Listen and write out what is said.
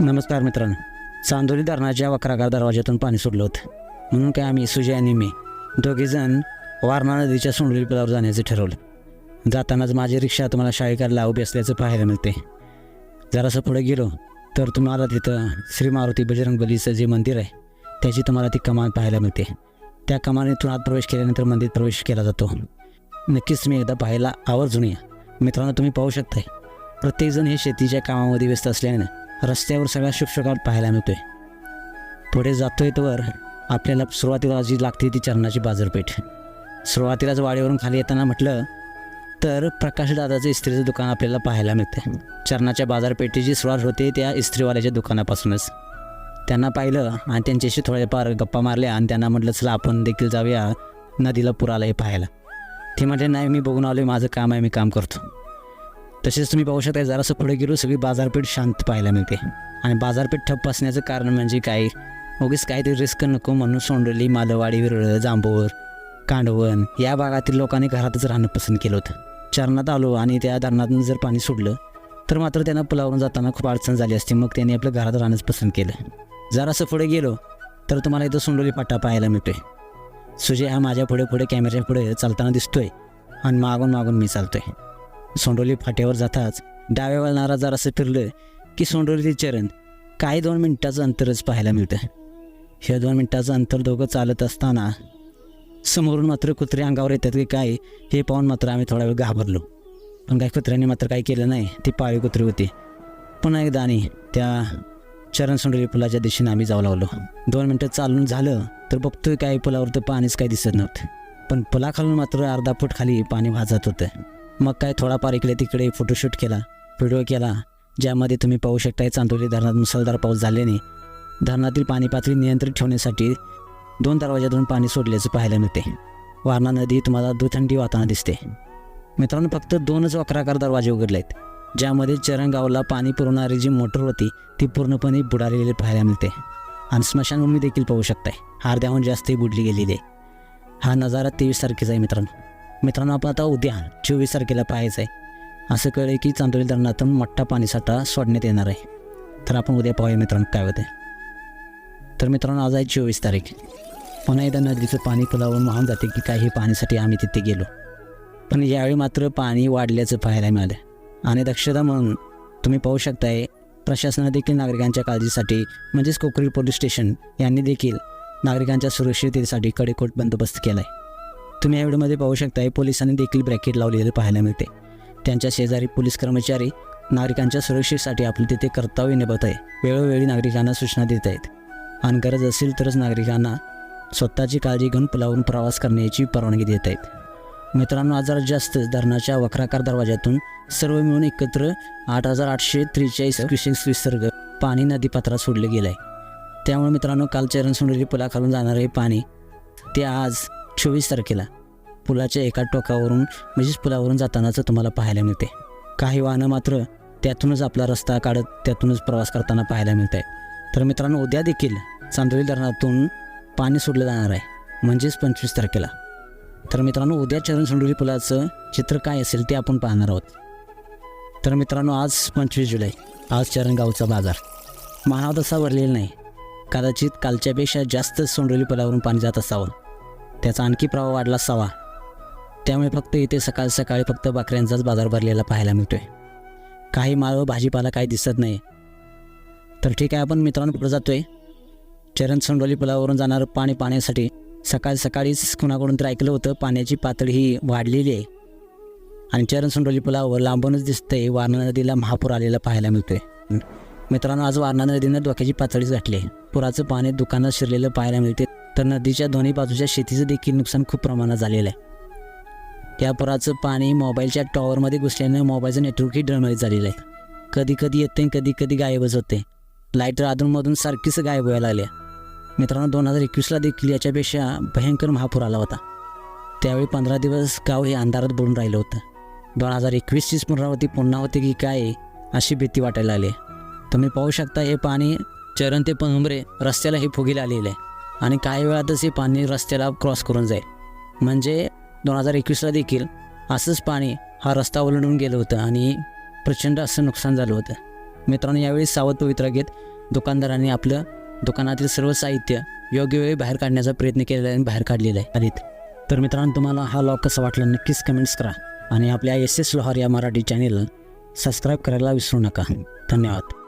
नमस्कार मित्रांनो. चांदोली धरणाच्या वक्राकार दरवाज्यातून पाणी सोडलं होतं. म्हणून काय आम्ही सुजय आणि मी दोघेजण वारणा नदीच्या सोंडली पुलावर जाण्याचं ठरवलं. जातानाच माझी रिक्षा तुम्हाला शाळेकरला उभी असल्याचं पाहायला मिळते जरासं पुढे गेलो तर तुम्हाला तिथं श्री मारुती बजरंग बलीचं जे मंदिर आहे त्याची तुम्हाला ती कमान पाहायला मिळते. त्या कमानीतून आत प्रवेश केल्यानंतर मंदिर प्रवेश केला जातो. नक्कीच मी एकदा पाहायला आवर्जून या. मित्रांनो तुम्ही पाहू शकताय. प्रत्येकजण हे शेतीच्या कामामध्ये व्यस्त असल्याने रस्त्यावर सगळा शुकशुकाट पाहायला मिळतोय. पुढे जातोय तर आपल्याला सुरुवातीला जी लागते ती चरणाची बाजारपेठ. सुरुवातीलाच वाडीवरून खाली येताना म्हटलं तर प्रकाशदादाचं इस्त्रीचं दुकान आपल्याला पाहायला मिळते चरणाच्या बाजारपेठेची सुरुवात होते त्या इस्त्रीवाल्याच्या दुकानापासूनच. त्यांना पाहिलं आणि त्यांच्याशी थोड्याफार गप्पा मारल्या आणि त्यांना म्हटलं चला आपण देखील जाऊया नदीला पूर हे पाहायला. ते म्हटले नाही मी बघून आलो माझं काम आहे मी काम करतो. तसेच तुम्ही पाहू शकता जरासं पुढे गेलो सगळी बाजारपेठ शांत पाहायला मिळते. आणि बाजारपेठ ठप्प असण्याचं कारण म्हणजे काय? उगीच काहीतरी रिस्क नको म्हणून सोंडली मालवाडी विरळ जांभूर कांडवण या भागातील लोकांनी घरातच राहणं पसंत केलं होतं. चरणात आलो आणि त्या धरणातून जर पाणी सोडलं तर मात्र त्यांना पुलावरून जाताना खूप अडचण झाली असते. मग त्यांनी आपलं घरात राहणंच पसंत केलं. जरासं पुढे गेलो तर तुम्हाला इथं सोंडोली पाटा पाहायला मिळतोय. सुजय हा माझ्या पुढे पुढे कॅमेऱ्या पुढे चालताना दिसतोय आणि मागून मागून मी चालतोय. सोंडोली फाट्यावर जाताच डाव्या वळणारा जरासं फिरलं की सोंडोली चरण काही दोन मिनिटाचं अंतरच पाहायला मिळतं हे दोन मिनिटाचं अंतर दोघं चालत असताना समोरून मात्र कुत्रे अंगावर येतात की काय हे पाहून मात्र आम्ही थोडा वेळ घाबरलो. पण काही कुत्र्यांनी मात्र काही केलं नाही ती पाळी कुत्री होती. पुन्हा एकदा आणि त्या चरण सोंडोली पुलाच्या दिशेने आम्ही जाऊ लागलो. दोन मिनटं चालून झालं तर बघतोय काय पुलावर तर पाणीच काही दिसत नव्हतं. पण पुलाखालून मात्र अर्धा फूट खाली पाणी वाजत होतं. मग काय थोडाफार इकडे तिकडे फोटोशूट केला व्हिडिओ केला ज्यामध्ये तुम्ही पाहू शकताय चांदोली धरणात मुसळधार पाऊस झाल्याने धरणातील पाणी पातळी नियंत्रित ठेवण्यासाठी दोन दरवाज्यातून पाणी सोडल्याचं पाहायला मिळते. वारणा नदी तुम्हाला दुथंडी वाहताना दिसते. मित्रांनो फक्त दोनच वक्राकार दरवाजे उघडले आहेत ज्यामध्ये चरणगावला पाणी पुरवणारी जी मोटर होती ती पूर्णपणे बुडालेली पाहायला मिळते. आणि स्मशानभूमी देखील पाहू शकताय. अर्ध्याहून जास्त बुडली गेलेली आहे. हा नजारा तेवीस तारखेचा आहे मित्रांनो. मित्रांनो आपण आता उद्या चोवीस तारखेला पाहायचं आहे. असं कळलं की चांदोली धरणातून मोठा पाणीसाठा सोडण्यात येणार आहे. तर आपण उद्या पाहूया मित्रांनो काय होते तर मित्रांनो आज आहे चोवीस तारीख. पुन्हा एकदा नदीचं पाणी पुलावरून वाहून जाते की काही पाण्यासाठी आम्ही तिथे गेलो. पण यावेळी मात्र पाणी वाढल्याचं पाहायला मिळालं. आणि दक्षता म्हणून तुम्ही पाहू शकताय प्रशासनाने देखील नागरिकांच्या काळजीसाठी म्हणजेच कोकरी पोलीस स्टेशन यांनी देखील नागरिकांच्या सुरक्षिततेसाठी कडेकोट बंदोबस्त केला आहे तुम्ही या व्हिडिओमध्ये पाहू शकताय पोलिसांनी देखील ब्रॅकेट लावलेलं पाहायला मिळते. त्यांच्या शेजारी पोलीस कर्मचारी नागरिकांच्या सुरक्षेसाठी आपले तिथे कर्तव्य निभवत आहे वेळोवेळी नागरिकांना सूचना देत आहेत आणि गरज असेल तरच नागरिकांना स्वतःची काळजी घेऊन पुलावरून प्रवास करण्याची परवानगी देत आहेत मित्रांनो आज जास्त धरणाच्या वक्राकार दरवाज्यातून सर्व मिळून एकत्र आठ हजार आठशे त्रेचाळीस क्युसेक्स विसर्ग पाणी नदीपात्रात सोडले गेलं आहे त्यामुळे मित्रांनो काल चरण सोंडली पुलाखालून जाणारे पाणी ते आज चोवीस तारखेला पुलाच्या एका टोकावरून म्हणजेच पुलावरून जातानाचं तुम्हाला पाहायला मिळते. काही वाहनं मात्र त्यातूनच आपला रस्ता काढत त्यातूनच प्रवास करताना पाहायला मिळत आहे तर मित्रांनो उद्या देखील चांदोली धरणातून पाणी सोडलं जाणार आहे म्हणजेच पंचवीस तारखेला. तर मित्रांनो उद्या चरण सोंडोली पुलाचं चित्र काय असेल ते आपण पाहणार आहोत. तर मित्रांनो आज पंचवीस जुलै आज चरणगावचा बाजार. मानव तसा भरलेला नाही. कदाचित कालच्यापेक्षा जास्त सोंडोली पुलावरून पाणी जात असावं. त्याचा आणखी प्रभाव वाढला असावा त्यामुळे फक्त इथे सकाळ सकाळी फक्त बकऱ्यांचाच बाजार भरलेला पाहायला मिळतोय. काही माळ व भाजीपाला काही दिसत नाही. तर ठीक आहे आपण मित्रांनो पुढे जातोय. चरण संडोली पुलावरून जाणारं पाणी पाण्यासाठी. सकाळ सकाळीच कुणाकडून तर ऐकलं होतं पाण्याची पातळी ही वाढलेली आहे. आणि चरण सोंडोली पुलावर लांबूनच दिसतंय वारणा नदीला महापूर आलेला पाहायला मिळतोय. मित्रांनो आज वारणा नदीनं धोक्याची पातळीच गाठली आहे. पुराचं पाणी दुकानात शिरलेलं पाहायला मिळते तर नदीच्या दोन्ही बाजूच्या शेतीचं देखील नुकसान खूप प्रमाणात झालेलं आहे. या पुराचं पाणी मोबाईलच्या टॉवरमध्ये घुसल्यानं मोबाईलचं नेटवर्कही डळमळीत झालेलं आहे. कधी कधी येते कधी कधी गायबच होते. लाइट अधूनमधून सारखीच गायब व्हायला लागल्या. मित्रांनो दोन हजार एकवीसला देखील याच्यापेक्षा भयंकर महापूर आला होता. त्यावेळी पंधरा दिवस गाव हे अंधारात बुडून राहिलं होतं. दोन हजार एकवीसचीच पुनरावृत्ती पुन्हा होते की काय अशी भीती वाटायला लागली तुम्ही पाहू शकता हे पाणी चरण ते पनुमरे रस्त्याला हे फुगीला आलेलं आहे. आणि काही वेळातच हे पाणी रस्त्याला क्रॉस करून जाईल. म्हणजे दोन हजार एकवीसला देखील असंच पाणी हा रस्ता ओलांडून गेलं होतं आणि प्रचंड असं नुकसान झालं होतं. मित्रांनो यावेळी सावध पवित्रा घेत दुकानदारांनी आपलं दुकानातील सर्व साहित्य योग्य वेळी बाहेर काढण्याचा प्रयत्न केलेला आहे आणि बाहेर काढलेला आहे. आधीत तर मित्रांनो तुम्हाला हा लॉग कसा वाटला नक्कीच कमेंट्स करा आणि आपल्या एस एस लोहार या मराठी चॅनेलला सबस्क्राईब करायला विसरू नका. धन्यवाद.